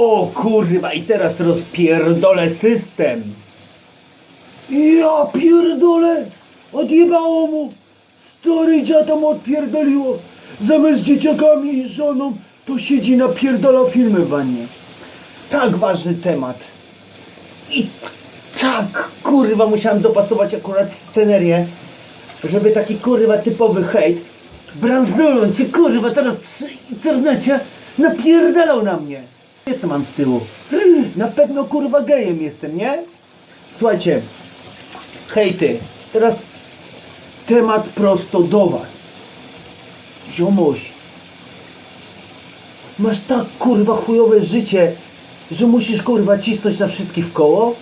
O kurwa, i teraz rozpierdolę system. Ja pierdolę! Odjebało mu! Stary dziada mu odpierdoliło. Zamiast dzieciakami i żoną, to siedzi na pierdolą filmy w wannie. Tak ważny temat. I tak, kurwa, musiałem dopasować akurat scenerię, żeby taki kurwa typowy hejt bransolą cię kurwa teraz w internecie napierdalał na mnie. Wie co mam z tyłu? Na pewno kurwa gejem jestem, nie? Słuchajcie, hejty, teraz temat prosto do was. Ziomuś, masz tak kurwa chujowe życie, że musisz kurwa cisnąć na wszystkich w koło?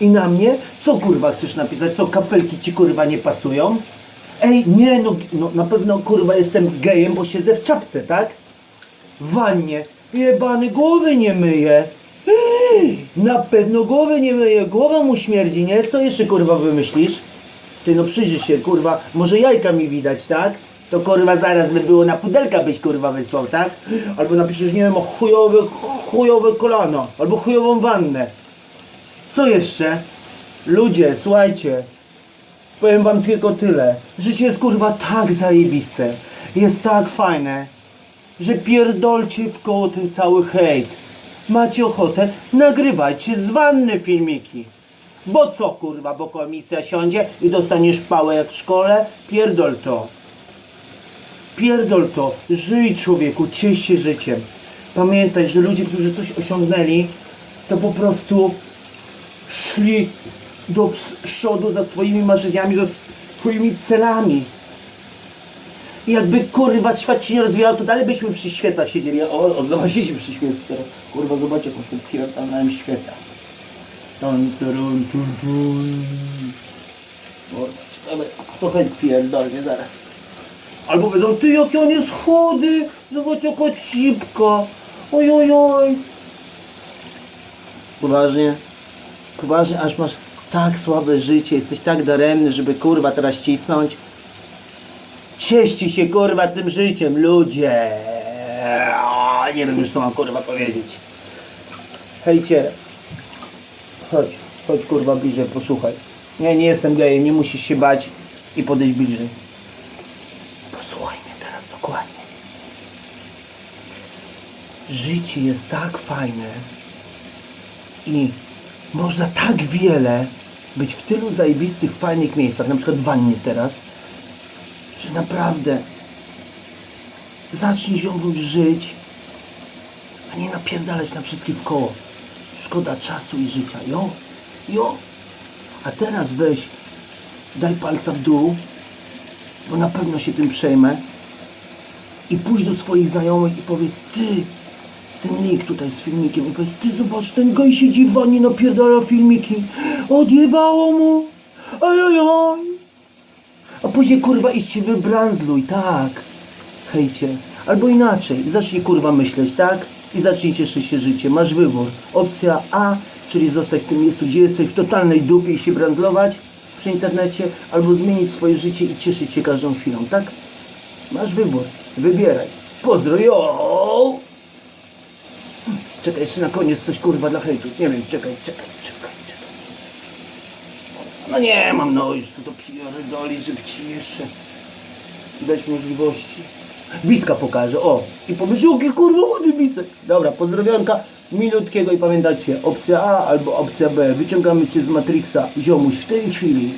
I na mnie? Co kurwa chcesz napisać? Co kapelki ci kurwa nie pasują? Ej, nie no, no na pewno kurwa jestem gejem, bo siedzę w czapce, tak? W wannie. Jebany głowy nie myje. Na pewno głowy nie myje, głowa mu śmierdzi, nie? Co jeszcze kurwa wymyślisz? Ty no przyjrzyj się, kurwa, może jajka mi widać, tak? To kurwa zaraz by było na pudelka byś kurwa wysłał, tak? Albo napiszesz, nie wiem, o chujowe, chujowe kolano, albo chujową wannę. Co jeszcze? Ludzie, słuchajcie, powiem wam tylko tyle. Życie jest kurwa tak zajebiste, jest tak fajne, że pierdolcie koło ten cały hejt. Macie ochotę? Nagrywajcie z filmiki. Bo co kurwa, bo komisja siądzie i dostaniesz pałę jak w szkole? Pierdol to. Pierdol to. Żyj człowieku, ciesz się życiem. Pamiętaj, że ludzie, którzy coś osiągnęli, to po prostu szli do przodu za swoimi marzeniami, za swoimi celami. Jakby kurwa świat się nie rozwijał, to dalej byśmy przy świecach siedzieli. O, o zobacz, siedzimy przy świecach teraz. Kurwa, zobacz jaką tu pierdolałem świeca. Ton, turun, tun, tun. Kto chęć pierdolnie zaraz. Albo powiedzą, ty jaki on jest chudy, zobacz jaka cipka. Oj, oj, oj. Poważnie? Poważnie, aż masz tak słabe życie, jesteś tak daremny, żeby kurwa teraz cisnąć. Cieszcie się kurwa tym życiem, ludzie. Nie wiem już co mam kurwa powiedzieć. Hejcie. Chodź, chodź kurwa bliżej, posłuchaj. Nie, nie jestem gejem, nie musisz się bać i podejść bliżej. Posłuchaj mnie teraz dokładnie. Życie jest tak fajne i można tak wiele być w tylu zajebistych, fajnych miejscach, na przykład w wannie teraz, że naprawdę zacznij ziomuś żyć, a nie napierdalać na wszystkich w koło. Szkoda czasu i życia, jo? Jo? A teraz weź, daj palca w dół, bo na pewno się tym przejmę i pójdź do swoich znajomych i powiedz, ty, ten link tutaj z filmikiem i powiedz, ty zobacz, ten goj siedzi w wannie, napierdala filmiki, odjebało mu, ojojoj. A później kurwa idź się wybranzluj, tak, hejcie. Albo inaczej, zacznij kurwa myśleć, tak? I zacznij cieszyć się życiem. Masz wybór. Opcja A, czyli zostać w tym miejscu, gdzie jesteś w totalnej dupie i się brandzlować przy internecie, albo zmienić swoje życie i cieszyć się każdą chwilą, tak? Masz wybór. Wybieraj. Pozdro, jo! Czekaj, jeszcze na koniec coś kurwa dla hejtu. Nie wiem, czekaj, czekaj, czekaj. No nie mam, no już to pierdoli, żeby ci jeszcze dać możliwości. Bicka pokażę, o! I pomyśl, jakie kurwa ładny bicek. Dobra, pozdrowionka milutkiego i pamiętajcie, opcja A albo opcja B. Wyciągamy cię z Matrixa, ziomuś, w tej chwili.